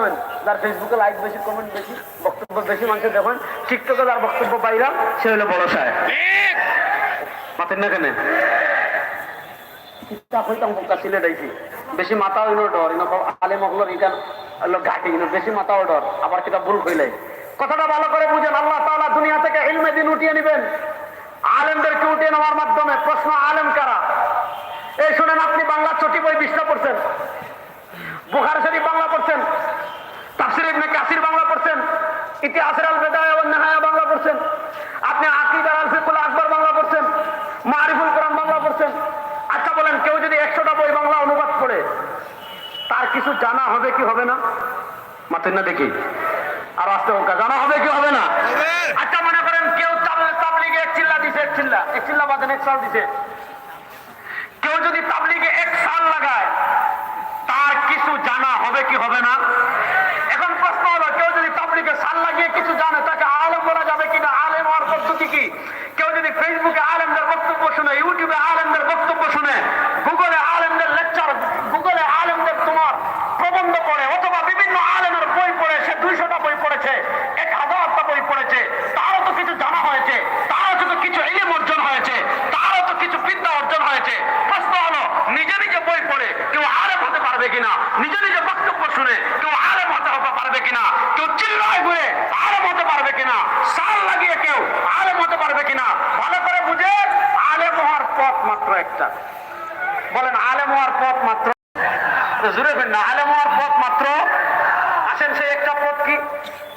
জানেন যার ফেসবুকে লাইক বেশি কমেন্ট বেশি, বক্তব্য বেশি মানুষের দেখেন। টিকটকে যার বক্তব্য পাইরা সে হলো বড় সাহেব। না কেন? বেশি ডর আলে ঘাটি বেশি ডর, আবার কিতাব ভুল হইলে কথাটা ভালো করে বুঝেন, আল্লাহ তাআলা দুনিয়া থেকে দিন উঠিয়ে নেবেন। আলেমদেরকে উঠিয়ে নেওয়ার মাধ্যমে প্রশ্ন, আলেম কারা? এই শুনেন আপনি বাংলা চটি বই বিশটা পড়ছেন। বুখার শরীফ বাংলা পড়ছেন তাফসির ইবনে কাসির বাংলা পড়ছেন ইতিহাসের আল বেদায়া ওয়ান বাংলা পড়ছেন। আপনি আকীদার আল ফিকুল আকবর বাংলা পড়ছেন মারিফুল কোরআন বাংলা পড়ছেন। আচ্ছা বলেন কেউ যদি একশোটা বই বাংলা অনুবাদ করে তার কিছু জানা হবে কি হবে না? মাথেন না দেখি। আর আসতে হোক জানা হবে কি হবে না? আচ্ছা মনে করেন কেউ তাবলি- তাবলিগে এক চিল্লা দিছে এক চিল্লা। এক চিল্লা বাদেন এক সাল দিছে। কেউ যদি তাবলিগে এক সাল লাগায় তার কিছু জানা হবে কি হবে না এখন প্রশ্ন হলো কেউ যদি তাবলিগে সাল লাগিয়ে কিছু জানে তাকে আলেম বলা যাবে কিনা আলেম হওয়ার পদ্ধতি কি কেউ যদি ফেসবুকে আলেমদের বক্তব্য শুনে ইউটিউবে আলেমদের বক্তব্য শুনে গুগলে আলেমদের লেকচার গুগলে আলেমদের তোমার প্রবন্ধ পড়ে অথবা বিভিন্ন আলেমের বই পড়ে সে দুইশোটা বই পড়েছে এক হাজারটা বই পড়েছে তারও তো কিছু জানা হয়েছে তারও তো কিছু ইলিম অর্জন হয়েছে তারও তো কিছু বিদ্যা অর্জন হয়েছে প্রশ্ন হলো নিজে নিজে বই পড়ে কেউ আলেম হতে পারবে কিনা নিজে নিজে বক্তব্য শুনে কেউ আলেম হতে হতে পারবে কিনা কেউ চিল্লায় ঘুরে আলেম হতে পারবে কিনা সাল লাগিয়ে কেউ আলেম হতে পারবে কিনা ভালো করে বুঝে আলেম হওয়ার পথ মাত্র বলেন, আলেম হওয়ার পথ মাত্র। জুড়ে আলেম হওয়ার পথ মাত্র। আসেন সেই একটা পথ কি?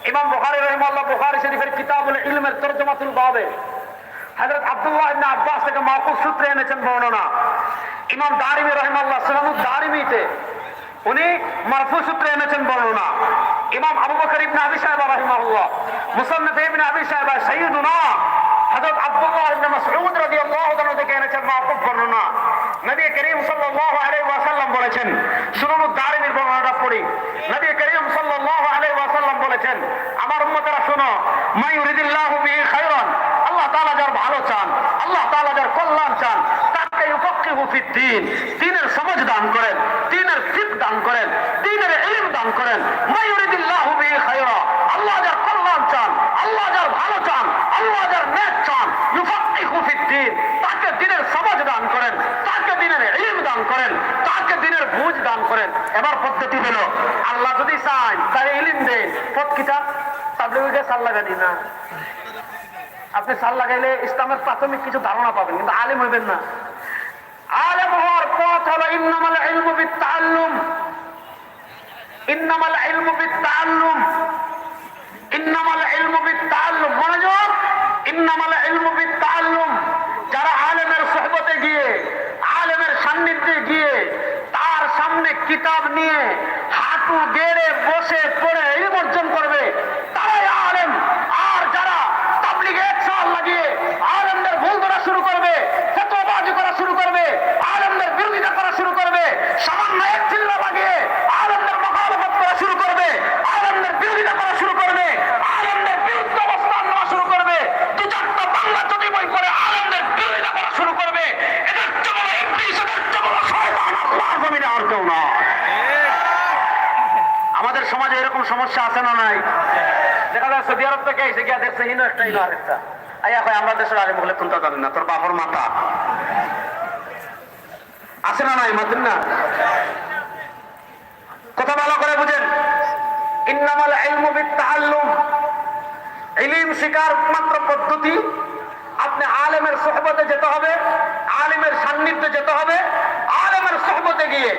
ইমাম বুখারী রহিমাল্লাহ বুখারী শরীফের কিতাবুল ইলমের তরজমাতুল বাবে হযরত আব্দুল্লাহ ইবনে আব্বাস থেকে মাহফুজ সূত্রে এনেছেন বর্ণনা। ইমাম দারিমি রহিমাল্লাহ সুনানুদ দারিমিতে উনি মারফু সূত্রে এনেছেন বর্ণনা। ইমাম আবু বকর ইবনে আবি সাহেবা রাহিমাহুল্লাহ, মুসান্নাফ ইবনে আবি সাহেবা সাইয়্যিদুনা আল্লাহ আল্লাহ যার কল্যাণ চান, আল্লাহ যার ভালো চান, আল্লাহ যার নেক চান, ইউফাক্কিহু ফিদ্দীন তাকে দ্বীনের সমঝ দান করেন, তাকে দ্বীনের ইলম দান করেন, তাকে দ্বীনের বুঝ দান করেন। এবার পদ্ধতি হলো, আল্লাহ যদি চান তার ইলম দেন। পথ কিতাব তাবলিগে সাল না। আপনি সাল লাগাইলে ইসলামের প্রাথমিক কিছু ধারণা পাবেন, কিন্তু আলেম হইবেন না। আলেম হওয়ার পথ হলো, ইন্নামাল ইলমু বিত্তাআল্লুম ইন্নামাল ইলমু বিত্তাআল্লুম ইন্নামাল ইলমু বিত্তাআল্লুম। মনোযোগ ইন্নামাল ইলমু বিত্তাআল্লুম। যারা আলেমের সোহবতে গিয়ে, আলেমের সান্নিধ্যে গিয়ে তার সামনে কিতাব নিয়ে হাঁটু গেড়ে বসে পড়ে ইলম অর্জন করবে, তারাই আলেম আর যারা তাবলিগে এক সাল লাগিয়ে আলেমদের ভুল ধরা শুরু করবে ফতোয়াবাজি করা শুরু করবে আলেমদের বিরোধিতা করা শুরু করবে সামান্য এক চিল্লা লাগিয়ে আলেমদের মোকাবেলা করা শুরু করবে আলেমদের বিরোধিতা করা শুরু করবে আলেমদের বিরুদ্ধে অবস্থান নেওয়া শুরু করবে দু চারটা বাংলা যদি বই করে আলেমদের বিরোধিতা করা শুরু করবে এদের চেয়ে বড় ইবলিস, এদের চেয়ে বড় শয়তান আল্লাহর জমিনে আর কেউ না আমাদের সমাজে এরকম সমস্যা আছে না নাই দেখা যায় সৌদি আরব থেকে এসে গিয়া দেখছে একটা আরেকটা। আমরা দেশের বলে কোনটা জানি না, তোর বাপর আছে না নাই, মাতেন না? কথা ভালো করে বুঝেন। পদ্ধতি। আপনি আলেমের সোহবতে যেতে হবে, আলেমের সান্নিধ্যে যেতে হবে। আলেমের সোহবতে গিয়ে,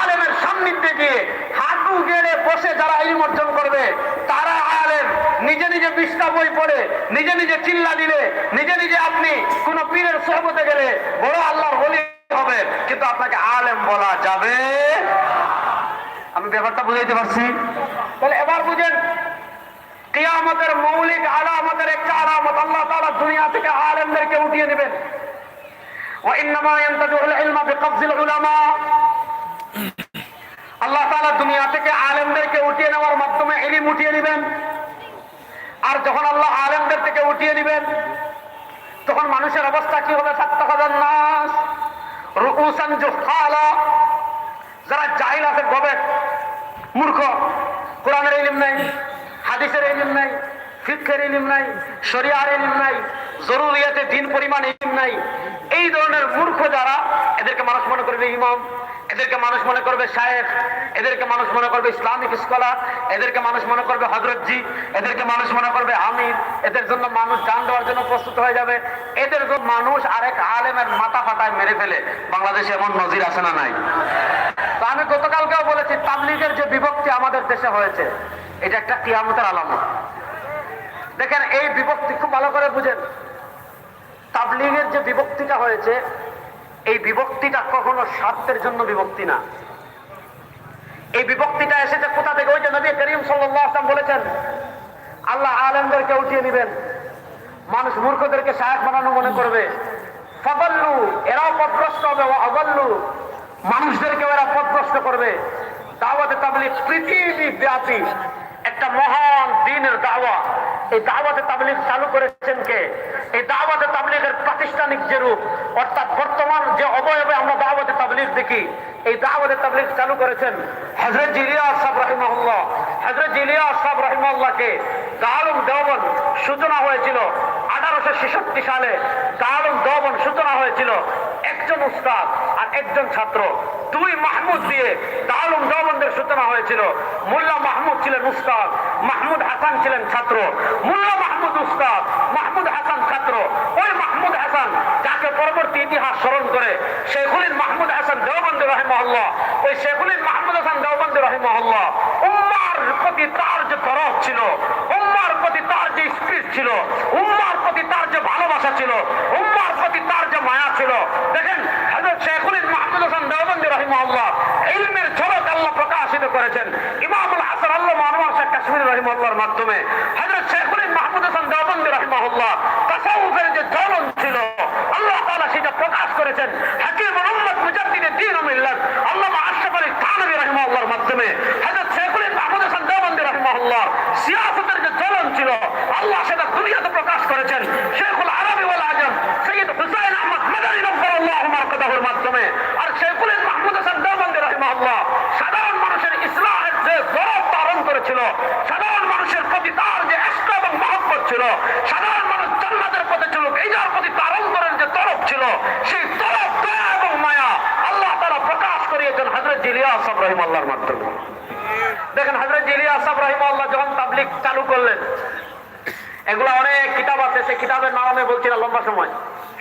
আলেমের সান্নিধ্যে গিয়ে হাঁটু গেড়ে বসে যারা ইলম অর্জন করবে তারা আলেম। নিজে নিজে বিশটা বই পড়ে, নিজে নিজে চিল্লা দিলে, নিজে নিজে আপনি কোন পীরের সহবতে গেলে বড় আল্লাহর হলি হবে কিন্তু আপনাকে আলেম বলা যাবে আমি ব্যাপারটা বুঝাইতে পারছি? তাহলে এবার বুঝেন, কিয়ামতের মৌলিক আলামতের একটা আলামত আল্লাহ তালা দুনিয়া থেকে আলেমদেরকে উঠিয়ে নেবেন আল্লাহ তালা দুনিয়া থেকে আলেমদেরকে উঠিয়ে নেওয়ার মাধ্যমে এলিম উঠিয়ে নেবেন আর যখন আল্লাহ আলেমদের থেকে উঠিয়ে নেবেন তখন মানুষের অবস্থা কি হবে সাত্তাখাদান নাস রুউসান জুহালা যারা জাহিল আছে গবেট মূর্খ কোরআন হাদিসের ইলিম নাই ফিক্ষের ইলিম নাই, শরিয়ার ইলিম নাই, জরুরিয়াতে দিন পরিমাণ ইলিম নাই। এই ধরনের মূর্খ যারা, এদেরকে মানুষ মনে করবে ইমাম। এদেরকে মানুষ মনে করবে শায়েখ, এদেরকে মানুষ মনে করবে ইসলামিক স্কলার, এদেরকে মানুষ মনে করবে হজরতজি এদেরকে মানুষ মনে করবে আমির। এদের জন্য মানুষ জান দেওয়ার জন্য প্রস্তুত হয়ে যাবে। এদের মানুষ আরেক আলেমের মাথা ফাটায় মেরে ফেলে। বাংলাদেশে এমন নজির আছে না নাই? তো আমি গতকালকেও বলেছি, তাবলিগের যে বিভক্তি আমাদের দেশে হয়েছে, এটা একটা কিয়ামতের আলামত। দেখেন, এই বিভক্তি খুব ভালো করে বুঝেন। তাবলিগের যে বিভক্তিটা হয়েছে এই বিভক্তিটা কখনো স্বার্থের জন্য বিভক্তি না। এই বিভক্তিটা এসেছে কোথা থেকে? ওই যে নবী করিম সাল্লাম বলেছেন, আল্লাহ আলেমদেরকে উঠিয়ে নেবেন, মানুষ মূর্খদেরকে সাহেব বানানো মনে করবে। ফবল্লু এরাও পথগ্রস্ত হবে ও অগল্লু মানুষদেরকে এরা পথগ্রস্ত করবে। দাওয়াতে তাবলিগ পৃথিবী ব্যাপী একটা মহান দিনের দাওয়া। এই দাওয়াতে তাবলিগ চালু করেছেন কে? এই দাওয়াতে তাবলিগের প্রাতিষ্ঠানিক যে রূপ, অর্থাৎ বর্তমান যে অবয়বে আমরা দাওয়াতে তাবলিগ দেখি, এই দাওয়াতে তাবলিগ চালু করেছেন হজরত জিলিয়া সাহেব রহিমাহুল্লাহ। হজরত জিলিয়া সাহেব রহিমাল্লাহকে দারুম দেওবন সূচনা হয়েছিল আঠারোশো ছেষট্টি সালে। হয়েছিল একজন আর একজন ছাত্র। দুই মাহমুদ দিয়ে দারুম দেওবন্দের সূচনা হয়েছিল। মোল্লা মাহমুদ ছিলেন উস্তাদ, মাহমুদ হাসান ছিলেন ছাত্র। মোল্লা মাহমুদ উস্তাদ, মাহমুদ হাসান ছাত্র। ওই মাহমুদ হাসান যাকে পরবর্তী ইতিহাস স্মরণ করে শেখুলিন মাহমুদ হাসান দেওবন্দি রহিমহল্লা ওই শেখুলিন মাহমুদ হাসান দেওবন্দি রহিমহল্লা উম্মার তার যে তরফ ছিল, উম্মার প্রতি তার যে স্পিরিট ছিল, উম্মার প্রতি তার যে ভালোবাসা ছিল, উম্মার প্রতি তার যে মায়া ছিল, দেখেন হযরত শেখুলিন মাহমুদ হাসান দেওবন্দি রহিমহল্লা ইলমের ঝলক আল্লাহ প্রকাশিত করেছেন। ইমামুল হাসান আল্লাহ আনোয়ার শেখ কাশ্মীর রহিমহল্লার মাধ্যমে। হযরত শেখুলিন মাহমুদ হাসান দেওবন্দি রহিমহল্লা তাসাউফের যে জ্বলন মাধ্যমে। সেটা প্রকাশ করেছেন। সাধারণ মানুষের করেছিল মানুষের প্রতি তার যে ইষ্ট এবং মহব্বত ছিল, সাধারণ মানুষ জান্নাতের পথে ছিল এই যার প্রতি তার অন্তরের যে তরফ ছিল সেই তরফ দয়া এবং মায়া আল্লাহ তারা প্রকাশ করিয়েছেন হজরত জিলিয়া আসাব রহিম আল্লাহর মাধ্যমে। দেখেন হজরত জিলিয়া যখন তাবলিক চালু করলেন, এগুলো অনেক কিতাব আছে, সেই কিতাবের নাম আমি না লম্বা সময়।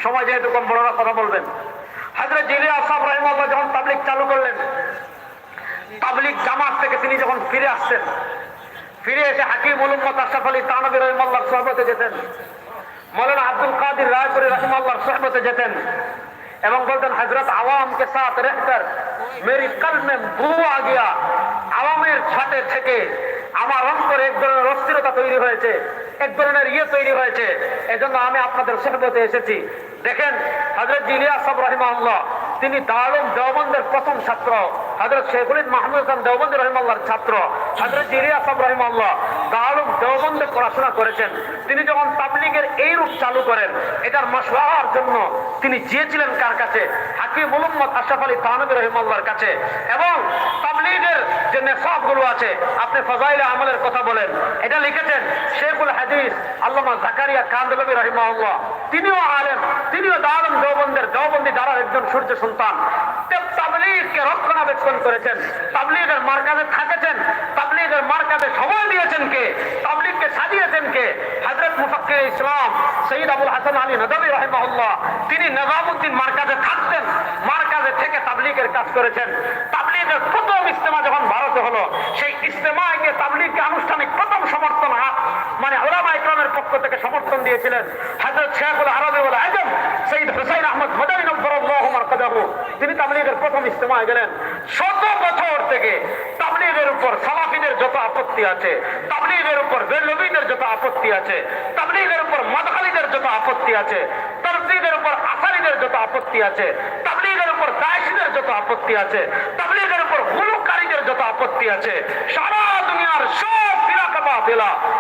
সময় যেহেতু বড়রা কথা বলবেন। হজরত জিলিয়া আসাব রহিম যখন তাবলিক চালু করলেন তাবলিক জামাত থেকে তিনি যখন ফিরে আসছেন, ফিরে এসে হাকিম উলুম্মদ আশরাফ আলী তানবী রহিমাল্লাহর সহবতে যেতেন। মৌলানা আব্দুল কাদির রায়পুরি রহিমাল্লাহর সহবতে যেতেন। এবং বলতেন, হজরত আওয়াম কে সাথ রেখকর মেরি কালমে মে বু আ গিয়া আওয়ামের ছাতে থেকে আমার অন্তরে এক ধরনের অস্থিরতা তৈরি হয়েছে, এক ধরনের ইয়ে তৈরি হয়েছে। এজন্য আমি আপনাদের সহবতে এসেছি। দেখেন হজরত ইলিয়াস রহিমাল্লাহ তিনি দারুম দেওবন্দের প্রথম ছাত্র। পড়াশোনা করেছেন। তিনি যখন তাবলিগের এই রূপ চালু করেন, এটার মশওয়ার জন্য তিনি চেয়েছিলেন কার কাছে? হাকিম মোহাম্মদ আশরাফ আলী তানবী রহিমাল্লাহর কাছে। এবং তাবলিগের যে নেশাবগুলো আছে, আপনি ফজাইলে আমলের কথা বলেন, এটা লিখেছেন শেখুল হাদিস, আল্লামা জাকারিয়া কান্দলবী রহিমাল্লাহ তিনিও আলেন তিনিও দারুম দেওবন্দের দেওবন্দি দ্বারার একজন সূর্য সন্তান তাবলিগের দিয়েছেন কে? তাবলিগকে সাজিয়েছেন কে? ইসলাম আবুল হাসান আলী তিনি নিজামউদ্দিন মার্কাজে থাকতেন, মার্কাজে থেকে তাবলিগের কাজ করেছেন। তাবলিগের প্রথম ইস্তেমা যখন ভারতে হলো সেই ইস্তেমায় গিয়ে তাবলিগকে আনুষ্ঠানিক প্রথম সমর্থন হাত মানে ওলামা ইকরামের পক্ষ থেকে সমর্থন দিয়েছিলেন হযরত শেখুল আরবি ওয়াল আজম সৈয়দ হুসাইন আহমদ মদানী নব্বরুল্লাহ মারকাদাহু। তিনি তাবলিগের প্রথম ইস্তেমায় গেলেন। শত বছর থেকে তাবলিগের উপর সালাফিদের যত আপত্তি আছে, তাবলিগের উপর বেলবীদের যত আপত্তি আছে, তাবলিগের উপর মাদখালিদের যত আপত্তি আছে তরফিদের উপর আসারিদের যত আপত্তি আছে, তাবলিগের উপর দায়সীদের যত আপত্তি আছে, তাবলিগের উপর হুলুকারীদের যত আপত্তি আছে, সারা দুনিয়ার সব ফিরাকা বাতিলা তাবলিগের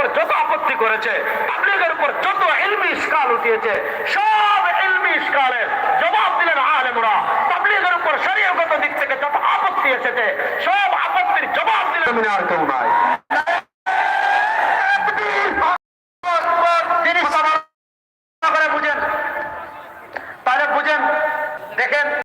উপর যত আপত্তি করেছে তাবলিগের উপর যত ইলমি ইস্কাল উঠিয়েছে, সব ইলমি ইস্কালের জবাব দিলেন আলেমরা। তাবলিগের উপর শরীয়গত দিক থেকে যত আপত্তি এসেছে, সব আপত্তির জবাব দিলেন আর কেউ নাই।